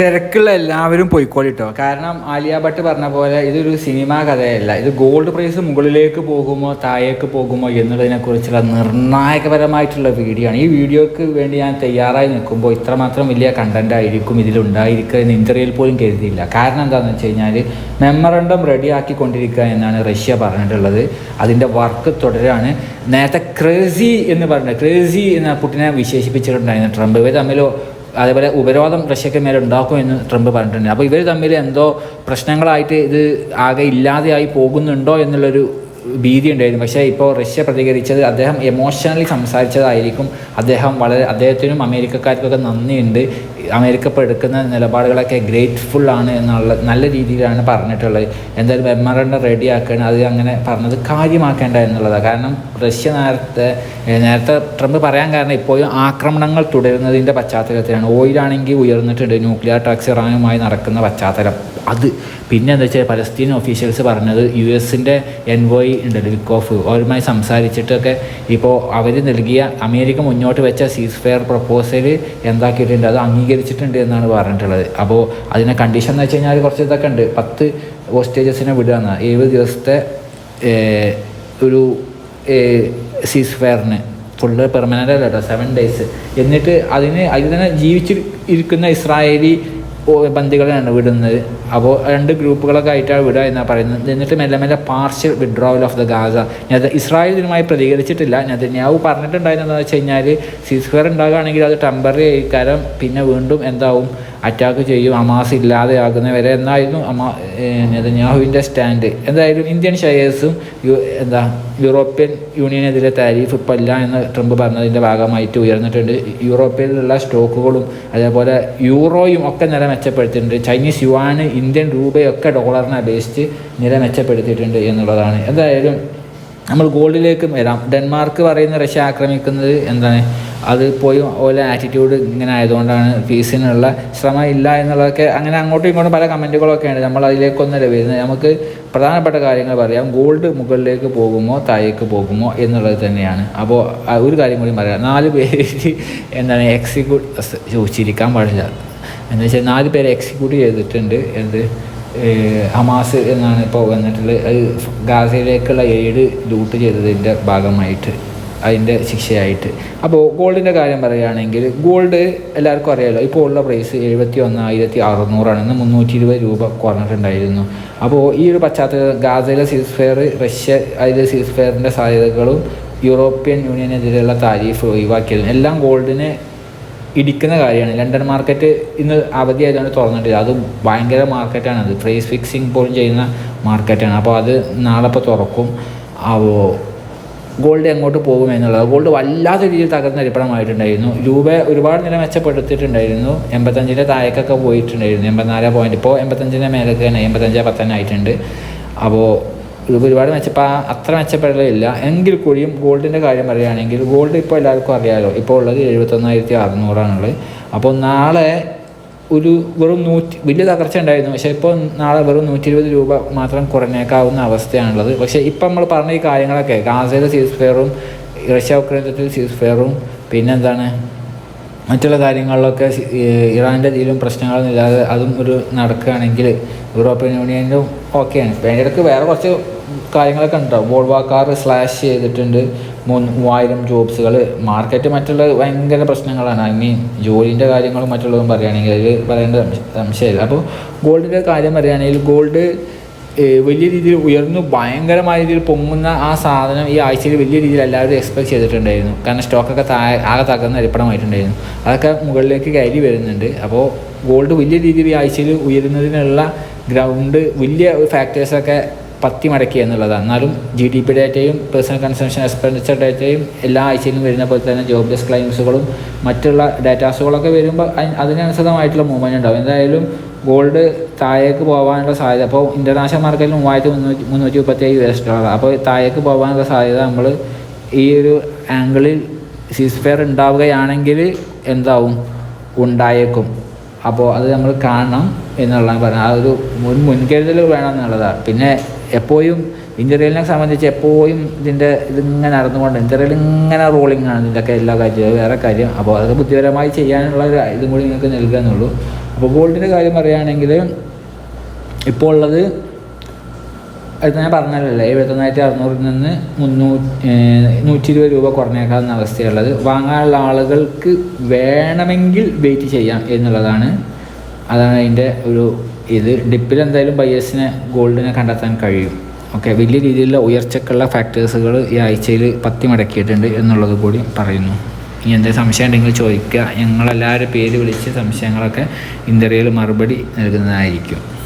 തിരക്കുള്ള എല്ലാവരും പോയിക്കോളിട്ടോ. കാരണം ആലിയ ഭട്ട് പറഞ്ഞ പോലെ ഇതൊരു സിനിമാ കഥയല്ല. ഇത് ഗോൾഡ് പ്രൈസ് മുകളിലേക്ക് പോകുമോ താഴേക്ക് പോകുമോ എന്നുള്ളതിനെ കുറിച്ചുള്ള നിർണായകപരമായിട്ടുള്ള വീഡിയോ ആണ്. ഈ വീഡിയോക്ക് വേണ്ടി ഞാൻ തയ്യാറായി നിൽക്കുമ്പോൾ ഇത്രമാത്രം വലിയ കണ്ടന്റ് ആയിരിക്കും ഇതിലുണ്ടായിരിക്കുക എന്ന് ഇന്റർവ്യൂവിൽ പോലും കരുതിയില്ല. കാരണം എന്താണെന്ന് വെച്ച് കഴിഞ്ഞാൽ മെമ്മറണ്ടം റെഡിയാക്കിക്കൊണ്ടിരിക്കുക എന്നാണ് റഷ്യ പറഞ്ഞിട്ടുള്ളത്. അതിന്റെ വർക്ക് തുടരാണ്. നേരത്തെ ക്രേസി എന്ന് പറഞ്ഞ ക്രേസി എന്ന പുട്ടിനെ വിശേഷിപ്പിച്ചിട്ടുണ്ടായിരുന്നു ട്രംപ്. ഇവർ തമ്മിൽ അതേപോലെ ഉപരോധം റഷ്യക്ക് മേലെ ഉണ്ടാക്കും എന്ന് ട്രംപ് പറഞ്ഞിട്ടുണ്ട്. അപ്പോൾ ഇവർ തമ്മിൽ എന്തോ പ്രശ്നങ്ങളായിട്ട് ഇത് ആകെ ഇല്ലാതെയായി പോകുന്നുണ്ടോ എന്നുള്ളൊരു ഭീതി ഉണ്ടായിരുന്നു. പക്ഷേ ഇപ്പോൾ റഷ്യ പ്രതികരിച്ചത് അദ്ദേഹം എമോഷണലി സംസാരിച്ചതായിരിക്കും. അദ്ദേഹം വളരെ അദ്ദേഹത്തിനും അമേരിക്കക്കാർക്കൊക്കെ നന്ദിയുണ്ട്. അമേരിക്ക ഇപ്പോൾ എടുക്കുന്ന നിലപാടുകളൊക്കെ ഗ്രേറ്റ്ഫുൾ ആണ് എന്നുള്ള നല്ല രീതിയിലാണ് പറഞ്ഞിട്ടുള്ളത്. എന്തായാലും റെഡി റെഡിയാക്കുകയാണ് അത് അങ്ങനെ പറഞ്ഞത് കാര്യമാക്കേണ്ട എന്നുള്ളതാണ്. കാരണം റഷ്യ നേരത്തെ നേരത്തെ ട്രംപ് പറയാൻ കാരണം ഇപ്പോഴും ആക്രമണങ്ങൾ തുടരുന്നതിന്റെ പശ്ചാത്തലത്തിലാണ്. ഓയിലാണെങ്കിൽ ഉയർന്നിട്ടുണ്ട്. ന്യൂക്ലിയർ ടാക്സ് ഇറാനുമായി നടക്കുന്ന പശ്ചാത്തലം. അത് പിന്നെ എന്താ വെച്ചാൽ പലസ്തീൻ ഒഫീഷ്യൽസ് പറഞ്ഞത് യു എസിന്റെ എൻവോയി ഉണ്ടല്ലോ വിക്കോഫ് അവരുമായി സംസാരിച്ചിട്ടൊക്കെ ഇപ്പോൾ അവർ നൽകിയ അമേരിക്ക മുന്നോട്ട് വെച്ച സീസ് ഫെയർ പ്രപ്പോസൽ എന്താക്കിയിട്ടുണ്ട്. അത് അംഗീകരിച്ചിട്ടുണ്ട് എന്നാണ് പറഞ്ഞിട്ടുള്ളത്. അപ്പോൾ അതിനെ കണ്ടീഷൻ എന്ന് വെച്ച് കഴിഞ്ഞാൽ കുറച്ച് ഇതൊക്കെ ഉണ്ട്. പത്ത് ഹോസ്റ്റേജസിനെ വിടുക എന്നാണ് ഏഴ് ദിവസത്തെ ഒരു സീസ് ഫെയറിന് ഫുള്ള് പെർമനന്റ് അല്ല കേട്ടോ. സെവൻ ഡേയ്സ് എന്നിട്ട് അതിന് അതിൽ തന്നെ ജീവിച്ചിരിക്കുന്ന ഇസ്രായേലി ബന്ദികളെയാണ് വിടുന്നത്. അപ്പോൾ രണ്ട് ഗ്രൂപ്പുകളൊക്കെ ആയിട്ടാണ് വിടുക എന്നാണ് പറയുന്നത്. എന്നിട്ട് മെല്ലെ മെല്ലെ partial withdrawal of the Gaza ഞാൻ ഇസ്രായേൽ ഇതിനുമായി പ്രതികരിച്ചിട്ടില്ല. ഞാൻ പറഞ്ഞിട്ടുണ്ടായിരുന്നത് വെച്ച് കഴിഞ്ഞാൽ സീസ്ഫെയർ ഉണ്ടാകുകയാണെങ്കിൽ അത് ടെമ്പററി ആയിക്കാരം പിന്നെ വീണ്ടും എന്താവും? അറ്റാക്ക് ചെയ്യും അമാസ് ഇല്ലാതെയാകുന്നവരെ. എന്നായിരുന്നു അമാ നെതന്യാഹുവിന്റെ സ്റ്റാൻഡ് എന്തായാലും ഇന്ത്യൻ ഷെയേഴ്സും യു എന്താ യൂറോപ്യൻ യൂണിയനെതിരെ താരിഫ് ഇപ്പം ഇല്ല എന്ന് ട്രംപ് പറഞ്ഞതിന്റെ ഭാഗമായിട്ട് ഉയർന്നിട്ടുണ്ട്. യൂറോപ്പിലുള്ള സ്റ്റോക്കുകളും അതേപോലെ യൂറോയും ഒക്കെ നില മെച്ചപ്പെടുത്തിയിട്ടുണ്ട് ചൈനീസ് യുവാന് ഇന്ത്യൻ രൂപയൊക്കെ ഡോളറിനെ അപേക്ഷിച്ച് നില മെച്ചപ്പെടുത്തിയിട്ടുണ്ട് എന്നുള്ളതാണ്. എന്തായാലും നമ്മൾ ഗോൾഡിലേക്ക് വരാം. ഡെൻമാർക്ക് പറയുന്ന റഷ്യ ആക്രമിക്കുന്നത് എന്താണ്? അത് പോയി ഓരോ ആറ്റിറ്റ്യൂഡ് ഇങ്ങനെ ആയതുകൊണ്ടാണ് ഫീസിനുള്ള ശ്രമം ഇല്ല എന്നുള്ളതൊക്കെ അങ്ങനെ അങ്ങോട്ടും ഇങ്ങോട്ടും പല കമന്റുകളൊക്കെയാണ് നമ്മൾ അതിലേക്കൊന്നല്ല വരുന്നത്. നമുക്ക് പ്രധാനപ്പെട്ട കാര്യങ്ങൾ പറയാം. ഗോൾഡ് മുകളിലേക്ക് പോകുമോ താഴേക്ക് പോകുമോ എന്നുള്ളത് തന്നെയാണ്. അപ്പോൾ ഒരു കാര്യം കൂടി പറയാം. നാല് പേര് എന്താണ് എക്സിക്യൂട്ട് ചോദിച്ചിരിക്കാൻ പാടില്ല. എന്ന് വെച്ചാൽ നാല് പേര് എക്സിക്യൂട്ട് ചെയ്തിട്ടുണ്ട്. എന്ത്? ഹമാസ് എന്നാണ് ഇപ്പോൾ വന്നിട്ടുള്ളത്. അത് ഗാസയിലേക്കുള്ള എയ്ഡ് ലൂട്ട് ചെയ്തതിന്റെ ഭാഗമായിട്ട്. അതിന്റെ ശിക്ഷയായിട്ട്. അപ്പോൾ ഗോൾഡിന്റെ കാര്യം പറയുകയാണെങ്കിൽ ഗോൾഡ് എല്ലാവർക്കും അറിയാമല്ലോ ഇപ്പോൾ ഉള്ള പ്രൈസ് എഴുപത്തി ഒന്നായിരത്തി അറുന്നൂറാണ്. ഇന്ന് മുന്നൂറ്റി ഇരുപത് രൂപ കുറഞ്ഞിട്ടുണ്ടായിരുന്നു. അപ്പോൾ ഈ ഒരു പശ്ചാത്തലം ഗാസയിലെ സീസ് ഫെയർ റഷ്യ അതിലെ സീസ് ഫെയറിന്റെ സാധ്യതകളും യൂറോപ്യൻ യൂണിയനെതിരെയുള്ള താരീഫ് ഒഴിവാക്കിയതും എല്ലാം ഗോൾഡിനെ ഇടിക്കുന്ന കാര്യമാണ്. ലണ്ടൻ മാർക്കറ്റ് ഇന്ന് അവധിയായതുകൊണ്ട് തുറന്നിട്ടില്ല. അത് ഭയങ്കര മാർക്കറ്റാണ്. അത് പ്രൈസ് ഫിക്സിങ് പോലും ചെയ്യുന്ന മാർക്കറ്റാണ്. അപ്പോൾ അത് നാളെ ഇപ്പോൾ തുറക്കും. അപ്പോൾ ഗോൾഡ് എങ്ങോട്ട് പോകും എന്നുള്ളത്. ഗോൾഡ് വല്ലാത്ത രീതിയിൽ തകർന്ന ഇരിപ്പണമായിട്ടുണ്ടായിരുന്നു രൂപ ഒരുപാട് നില മെച്ചപ്പെടുത്തിയിട്ടുണ്ടായിരുന്നു. എൺപത്തഞ്ചിന്റെ താഴേക്കൊക്കെ പോയിട്ടുണ്ടായിരുന്നു. എൺപത്തിനാല് പോയിന്റ് ഇപ്പോൾ എൺപത്തഞ്ചിന്റെ മേലൊക്കെ തന്നെ എൺപത്തഞ്ച് പത്തനായിട്ടുണ്ട് അപ്പോൾ രൂപ ഒരുപാട് മെച്ചപ്പാ അത്ര മെച്ചപ്പെടലില്ല. എങ്കിൽ കൂടിയും ഗോൾഡിന്റെ കാര്യം പറയുകയാണെങ്കിൽ ഗോൾഡ് ഇപ്പോൾ എല്ലാവർക്കും അറിയാമല്ലോ ഇപ്പോൾ ഉള്ളത് എഴുപത്തൊന്നായിരത്തി അറുന്നൂറാണുള്ളത്. അപ്പോൾ നാളെ ഒരു വെറും നൂറ്റി വലിയ തകർച്ച ഉണ്ടായിരുന്നു. പക്ഷേ ഇപ്പോൾ നാളെ വെറും നൂറ്റി ഇരുപത് രൂപ മാത്രം കുറഞ്ഞേക്കാവുന്ന അവസ്ഥയാണുള്ളത്. പക്ഷേ ഇപ്പം നമ്മൾ പറഞ്ഞ ഈ കാര്യങ്ങളൊക്കെ ഗാസയിലെ സീസ് ഫെയറും റഷ്യ ഉക്രൈനത്തിൽ സീസ് ഫെയറും പിന്നെന്താണ് മറ്റുള്ള കാര്യങ്ങളിലൊക്കെ ഇറാന്റെ ഇതിലും പ്രശ്നങ്ങളൊന്നും ഇല്ലാതെ അതും ഒരു നടക്കുകയാണെങ്കിൽ യൂറോപ്യൻ യൂണിയനും ഓക്കെയാണ്. അതിന്റെ ഇടയ്ക്ക് വേറെ കുറച്ച് കാര്യങ്ങളൊക്കെ ഉണ്ടാവും. വോൾവാക്കാർ സ്ലാഷ് ചെയ്തിട്ടുണ്ട്. മൂവായിരം ജോബ്സുകൾ മാർക്കറ്റ് മറ്റുള്ള ഭയങ്കര പ്രശ്നങ്ങളാണ്. ഐ മീൻ ജോലിന്റെ കാര്യങ്ങളും മറ്റുള്ളതും പറയുകയാണെങ്കിൽ അതിൽ പറയേണ്ട സംശ- സംശയമില്ല. അപ്പോൾ ഗോൾഡിന്റെ കാര്യം പറയുകയാണെങ്കിൽ ഗോൾഡ് വലിയ രീതിയിൽ ഉയർന്നു ഭയങ്കരമായ രീതിയിൽ പൊങ്ങുന്ന ആ സാധനം ഈ ആഴ്ചയിൽ വലിയ രീതിയിൽ എല്ലാവരും എക്സ്പെക്ട് ചെയ്തിട്ടുണ്ടായിരുന്നു. കാരണം സ്റ്റോക്കൊക്കെ താഴെ ആകെ തകർന്ന അരിപ്പണമായിട്ടുണ്ടായിരുന്നു അതൊക്കെ മുകളിലേക്ക് കയറി വരുന്നുണ്ട്. അപ്പോൾ ഗോൾഡ് വലിയ രീതിയിൽ ഈ ആഴ്ചയിൽ ഉയരുന്നതിനുള്ള ഗ്രൗണ്ട് വലിയ ഫാക്ടേഴ്സൊക്കെ പത്തി മടക്കി എന്നുള്ളതാണ്. എന്നാലും ജി ഡി പി ഡേറ്റയും പേഴ്സണൽ കൺസംഷൻ എക്സ്പെൻഡിച്ചർ ഡേറ്റയും എല്ലാ ആഴ്ചയിലും വരുന്ന പോലെ തന്നെ ജോബ്ലെസ് ക്ലെയിംസുകളും മറ്റുള്ള ഡാറ്റാസുകളൊക്കെ വരുമ്പോൾ അതിനനുസൃതമായിട്ടുള്ള മൂവ്മെന്റ് ഉണ്ടാവും. എന്തായാലും ഗോൾഡ് താഴേക്ക് പോകാനുള്ള സാധ്യത അപ്പോൾ ഇന്റർനാഷണൽ മാർക്കറ്റിൽ മൂവായിരത്തി മുന്നൂറ്റി മുന്നൂറ്റി മുപ്പത്തേഴ് യു എസ് ഡോളർ അപ്പോൾ താഴേക്ക് പോകാനുള്ള സാധ്യത നമ്മൾ ഈ ഒരു ആംഗിളിൽ സീസ്ഫെയർ ഉണ്ടാവുകയാണെങ്കിൽ എന്താവും? ഉണ്ടായേക്കും. അപ്പോൾ അത് നമ്മൾ കാണണം എന്നുള്ളതാണ് പറഞ്ഞത്. ആ ഒരു മുൻ മുൻകരുതൽ വേണം എന്നുള്ളതാണ്. പിന്നെ എപ്പോഴും ഇന്റർവ്യൂലിനെ സംബന്ധിച്ച് എപ്പോഴും ഇതിന്റെ ഇതിങ്ങനെ നടന്നുകൊണ്ട് ഇന്ത്യയിൽ ഇങ്ങനെ റോളിംഗ് ആണ് എല്ലാ കാര്യവും. വേറെ കാര്യം. അപ്പോൾ അതൊക്കെ ബുദ്ധിപരമായി ചെയ്യാനുള്ള ഒരു ഇതും കൂടി നിങ്ങൾക്ക് നൽകുക എന്നുള്ളൂ. അപ്പോൾ ഗോൾഡിന്റെ കാര്യം പറയുകയാണെങ്കിൽ ഇപ്പോൾ ഉള്ളത് അത് ഞാൻ പറഞ്ഞല്ലോ എഴുപത്തൊന്നായിരത്തി അറുന്നൂറിൽ നിന്ന് മുന്നൂറ്റി നൂറ്റി ഇരുപത് രൂപ കുറഞ്ഞേക്കാവുന്ന അവസ്ഥയുള്ളത്. വാങ്ങാനുള്ള ആളുകൾക്ക് വേണമെങ്കിൽ വെയിറ്റ് ചെയ്യാം എന്നുള്ളതാണ് അതാണ് അതിന്റെ ഒരു ഇത്. ഡിപ്പിൽ എന്തായാലും ബയേഴ്സിനെ ഗോൾഡിനെ കണ്ടെത്താൻ കഴിയും. ഓക്കെ വലിയ രീതിയിലുള്ള ഉയർച്ചക്കുള്ള ഫാക്ടേഴ്സുകൾ ഈ ആഴ്ചയിൽ പത്തി മടക്കിയിട്ടുണ്ട് എന്നുള്ളത് കൂടി പറയുന്നു. ഇനി എന്തെങ്കിലും സംശയം ഉണ്ടെങ്കിൽ ചോദിക്കുക. ഞങ്ങളെല്ലാവരും പേര് വിളിച്ച് സംശയങ്ങളൊക്കെ ഇന്ത്യയിൽ മറുപടി നൽകുന്നതായിരിക്കും.